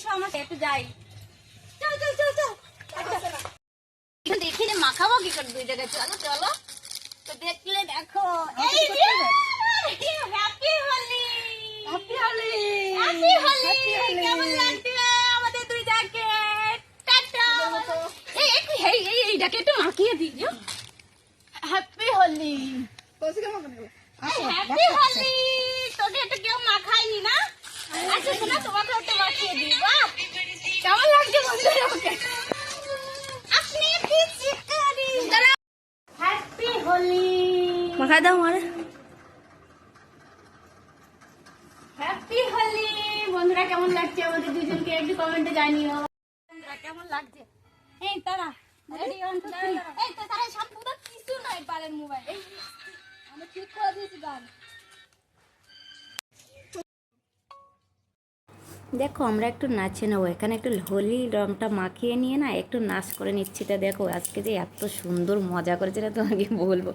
এসো আমার একটু যাই। চল চল চল চল। কিন্তু এখানে মাখাবো কি করে দুই জায়গায়। চলো চলো। তো দেখলে দেখো এই happy Holi happy Holi happy Holi কেমন লাগছে আমাদের দুই জায়গায় টাটা। এই একটু এই এই এইটাকে একটু মাখিয়ে দিও হ্যাপি হোলি হ্যাপি হোলি তোকে এটা কেউ মাখায়নি না? আচ্ছা শোনা তোমাকে একটু মাখিয়ে দিই। মাখায় দাও মারে হ্যাপি হোলি বন্ধুরা কেমন লাগছে? আমাদের দুজনকে একটু কমেন্টে জানিও। বন্ধুরা কেমন লাগছে? এই তারা এই তারা শ্যাম্পু তো কিছু নাই পালের মোবাইল। আমি ঠিক করে দিয়েছি গান দেখো, আমরা একটু নাচে নেব। এখানে একটু হোলি রংটা মাখিয়ে নিয়ে না একটু নাচ করে নিচ্ছি। তা দেখো, আজকে যে এত সুন্দর মজা করেছে না তোমাকে বলব।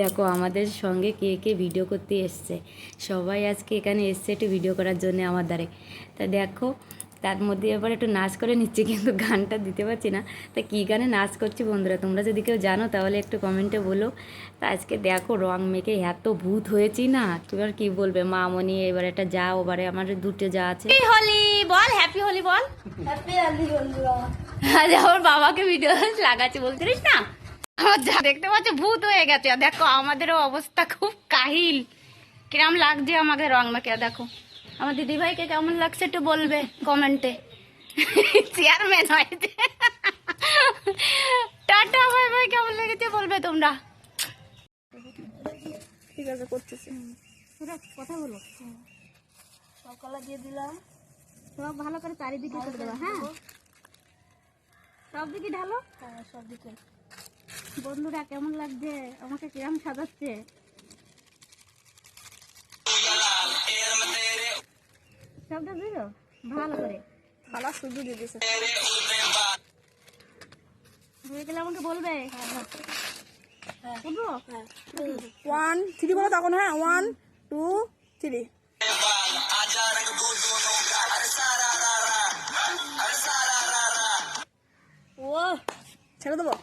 দেখো, আমাদের সঙ্গে কে কে ভিডিও করতে এসছে? সবাই আজকে এখানে এসছে একটু ভিডিও করার জন্য আমার দ্বারে। তা দেখো তার মধ্যে এবার একটু নাচ করে নিচ্ছি কিন্তু গানটা দিতে পারছি না। তা কী গানে নাচ করছি বন্ধুরা তোমরা যদি কেউ জানো তাহলে একটু কমেন্টে বলো। তা আজকে দেখো রং মেখে এত ভূত হয়েছি না তুমি আর কী বলবে? মামনি এবার একটা যা ওবারে আমার দুটো যা আছে। হ্যাপি হোলি বল হ্যাপি হোলি বল। হ্যাপি হোলি বন্ধুরা। আজ আমার বাবাকে ভিডিও লাগাচ্ছি বলছিস না? আমার যা দেখতে পাচ্ছ ভূত হয়ে গেছে। আর দেখো আমাদেরও অবস্থা খুব কাহিল। কিরম লাগছে আমাকে রং মেখে দেখো। আমার দিদি ভাইকে কেমন লাগছে একটু বলবে কমেন্টে। চেয়ারম্যান হয়েছে। টাটা ভাই ভাই কেমন লেগেছে বলবে তোমরা। ঠিক আছে করতেছি। কথা বলো। সকালে দিয়ে দিলাম। সব ভালো করে চারিদিকে করে দেবা হ্যাঁ? সব দিকে ঢালো? হ্যাঁ সব দিকে। বন্ধুরা কেমন লাগছে? আমাকে কিরম সাজাচ্ছে? সবটা দিল ভালো করে। খালা শুধু দিয়ে দিয়েছে হয়ে গেলে আমাকে বলবে। ওয়ান থ্রি বলো তখন হ্যাঁ? ওয়ান টু থ্রি ও ছেড়ে দেবো?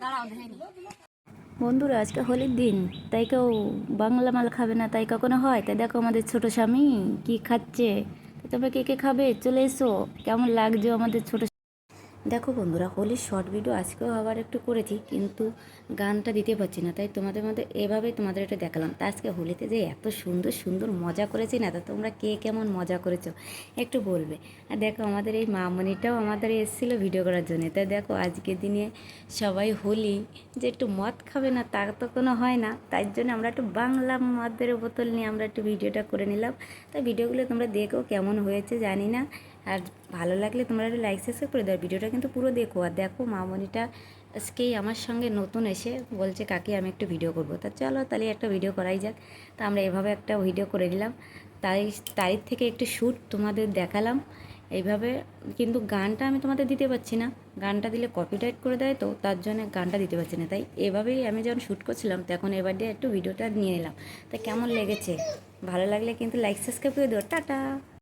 দাঁড়াও বন্ধুরা, আজকে হোলির দিন। তাই কেউ বাংলা মাল খাবে না, তাই কখনো হয়? তাই দেখো আমাদের ছোট স্বামী কি খাচ্ছে। তবে কে কে খাবে? চলে এসো। কেমন লাগছে আমাদের ছোট দেখো বন্ধুরা হোলির শর্ট ভিডিও আজকেও আবার একটু করেছি, কিন্তু গানটা দিতে পারছি না, তাই তোমাদের মধ্যে এভাবেই তোমাদের এটা দেখালাম। তা আজকে হোলিতে যে এত সুন্দর সুন্দর মজা করেছি না, তা তোমরা কে কেমন মজা করেছ, একটু বলবে। আর দেখো আমাদের এই মামনিটাও আমাদের এসেছিল ভিডিও করার জন্য, তাই দেখো আজকের দিনে সবাই হোলি, যে একটু মদ খাবে না, তা তো কোনো হয় না, তাই জন্য আমরা একটু বাংলা মদের বোতল নিয়ে আমরা একটু ভিডিওটা করে নিলাম। তাই ভিডিওগুলো তোমরা দেখো কেমন হয়েছে জানি না আর ভালো লাগলে তোমরা একটু লাইক সাবস্ক্রাইব করে দাও। ভিডিওটা কিন্তু পুরো দেখো। আর দেখো মামনিটা আজকেই আমার সঙ্গে নতুন এসে বলছে, কাকি, আমি একটু ভিডিও করব। তা চলো তাহলে একটা ভিডিও করাই যাক। তা আমরা এভাবে একটা ভিডিও করে নিলাম। তাই, তারিখ থেকে একটু শ্যুট তোমাদের দেখালাম। এইভাবে কিন্তু গানটা আমি তোমাদের দিতে পারছি না। গানটা দিলে কপিরাইট করে দেয় তো, তার জন্য গানটা দিতে পারছি না। তাই এভাবেই আমি যখন শ্যুট করছিলাম, তখন এবার দিয়ে একটু ভিডিওটা নিয়ে নিলাম। তা কেমন লেগেছে? ভালো লাগলে কিন্তু লাইক সাবস্ক্রাইব করে দিও। টাটা!